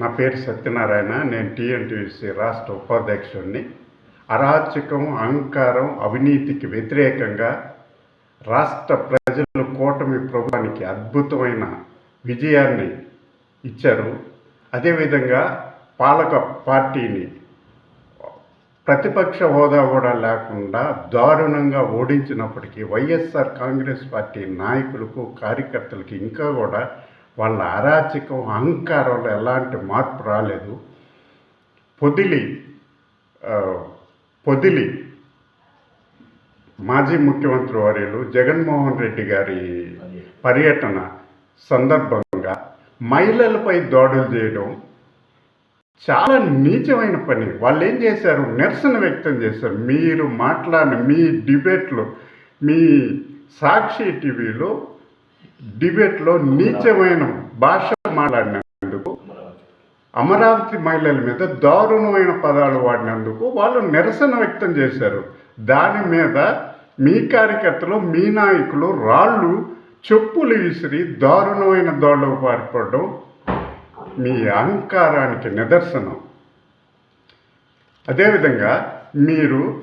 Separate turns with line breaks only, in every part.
నా పేరు సత్యనారాయణ. నేను టీఎన్టీసీ రాష్ట్ర ఉపాధ్యక్షుడిని. అరాచకం అహంకారం అవినీతికి వ్యతిరేకంగా రాష్ట్ర ప్రజలు కూటమి ప్రభుత్వానికి అద్భుతమైన విజయాన్ని ఇచ్చారు. అదేవిధంగా పాలక పార్టీని ప్రతిపక్ష హోదా కూడా లేకుండా దారుణంగా ఓడించినప్పటికీ వైఎస్ఆర్ కాంగ్రెస్ పార్టీ నాయకులకు కార్యకర్తలకి ఇంకా కూడా వాళ్ళ అరాచకం అహంకారంలో ఎలాంటి మార్పు రాలేదు. పొదిలి పొదిలి మాజీ ముఖ్యమంత్రి వర్యులు జగన్మోహన్ రెడ్డి గారి పర్యటన సందర్భంగా మహిళలపై దాడులు చేయడం చాలా నీచమైన పని. వాళ్ళు ఏం చేశారు? నిరసన వ్యక్తం చేశారు. మీరు మాట్లాడిన మీ డిబేట్లు మీ సాక్షి టీవీలో డిబేట్లో నీచమైన భాష మాట్లాడినందుకు అమరావతి మహిళల మీద దారుణమైన పదాలు వాడినందుకు వాళ్ళు నిరసన వ్యక్తం చేశారు. దాని మీద మీ కార్యకర్తలు మీ నాయకులు రాళ్ళు చెప్పులు విసిరి దారుణమైన దోళ్ళకు పాల్పడడం మీ అహంకారానికి నిదర్శనం. అదేవిధంగా మీరు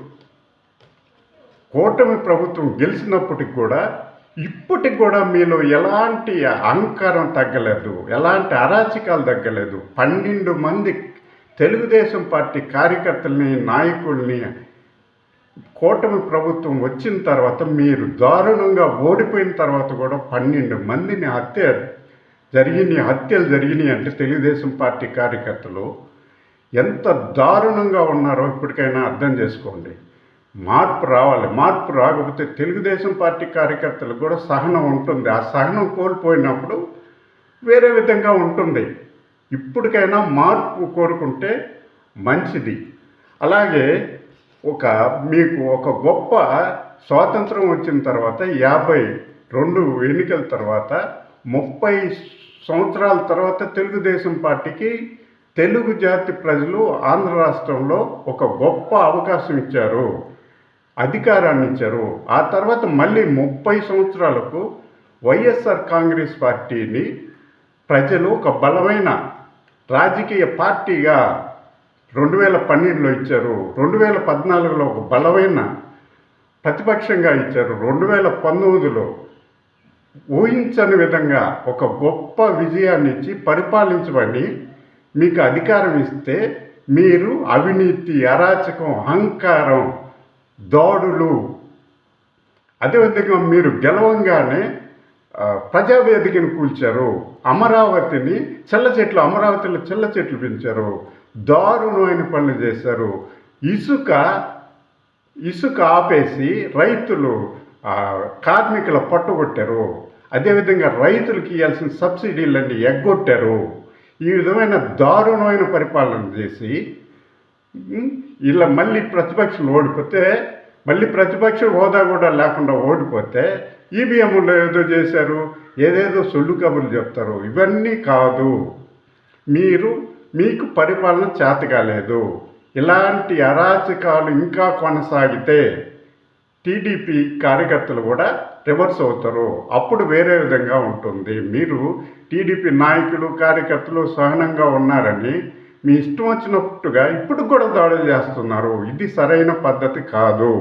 కూటమి ప్రభుత్వం గెలిచినప్పటికి కూడా ఇప్పటికి కూడా మీలో ఎలాంటి అహంకారం తగ్గలేదు ఎలాంటి అరాచకాలు తగ్గలేదు. పన్నెండు మంది తెలుగుదేశం పార్టీ కార్యకర్తల్ని నాయకుల్ని కూటమి ప్రభుత్వం వచ్చిన తర్వాత మీరు దారుణంగా ఓడిపోయిన తర్వాత కూడా పన్నెండు మందిని హత్య జరిగినాయి హత్యలు జరిగినాయి అంటే తెలుగుదేశం పార్టీ కార్యకర్తలు ఎంత దారుణంగా ఉన్నారో ఇప్పటికైనా అర్థం చేసుకోండి. మార్పు రావాలి. మార్పు రాకపోతే తెలుగుదేశం పార్టీ కార్యకర్తలకు కూడా సహనం ఉంటుంది. ఆ సహనం కోల్పోయినప్పుడు వేరే విధంగా ఉంటుంది. ఇప్పటికైనా మార్పు కోరుకుంటే మంచిది. అలాగే ఒక మీకు ఒక గొప్ప స్వాతంత్రం వచ్చిన తర్వాత యాభై రెండు ఎన్నికల తర్వాత ముప్పై సంవత్సరాల తర్వాత తెలుగుదేశం పార్టీకి తెలుగు జాతి ప్రజలు ఆంధ్ర రాష్ట్రంలో ఒక గొప్ప అవకాశం ఇచ్చారు. అధికారాన్ని ఇచ్చారు ఆ తర్వాత మళ్ళీ ముప్పై సంవత్సరాలకు వైఎస్ఆర్ కాంగ్రెస్ పార్టీని ప్రజలు ఒక బలమైన రాజకీయ పార్టీగా రెండు వేల పన్నెండులో ఇచ్చారు. రెండు వేల పద్నాలుగులో ఒక బలమైన ప్రతిపక్షంగా ఇచ్చారు. రెండు వేల పంతొమ్మిదిలో ఊహించని విధంగా ఒక గొప్ప విజయాన్ని ఇచ్చి పరిపాలించబడి మీకు అధికారం ఇస్తే మీరు అవినీతి అరాచకం అహంకారం దాడులు. అదేవిధంగా మీరు గెలవంగానే ప్రజావేదికను కూల్చారు. అమరావతిని చెల్ల చెట్లు అమరావతిలో చెల్ల చెట్లు పెంచారు. దారుణమైన పనులు చేశారు. ఇసుక ఇసుక ఆపేసి రైతులు కార్మికుల పట్టుకొట్టారు. అదేవిధంగా రైతులకు ఇవ్వాల్సిన సబ్సిడీలన్నీ ఎగ్గొట్టారు. ఈ విధమైన దారుణమైన పరిపాలన చేసి ఇలా మళ్ళీ ప్రతిపక్షం ఓడిపోతే మళ్ళీ ప్రతిపక్ష హోదా కూడా లేకుండా ఓడిపోతే ఈవీఎంలో ఏదో చేశారు ఏదేదో సొల్లు కబుర్లు చెప్తారు ఇవన్నీ కాదు. మీరు మీకు పరిపాలన చేత కాలేదు. ఇలాంటి అరాచకాలు ఇంకా కొనసాగితే టీడీపీ కార్యకర్తలు కూడా రివర్స్ అవుతారు. అప్పుడు వేరే విధంగా ఉంటుంది. మీరు టీడీపీ నాయకులు కార్యకర్తలు సహనంగా ఉన్నారని మీ ఇష్టం వచ్చినట్టుగా ఇప్పుడు కూడా దాడులు చేస్తున్నారు. ఇది సరైన పద్ధతి కాదు.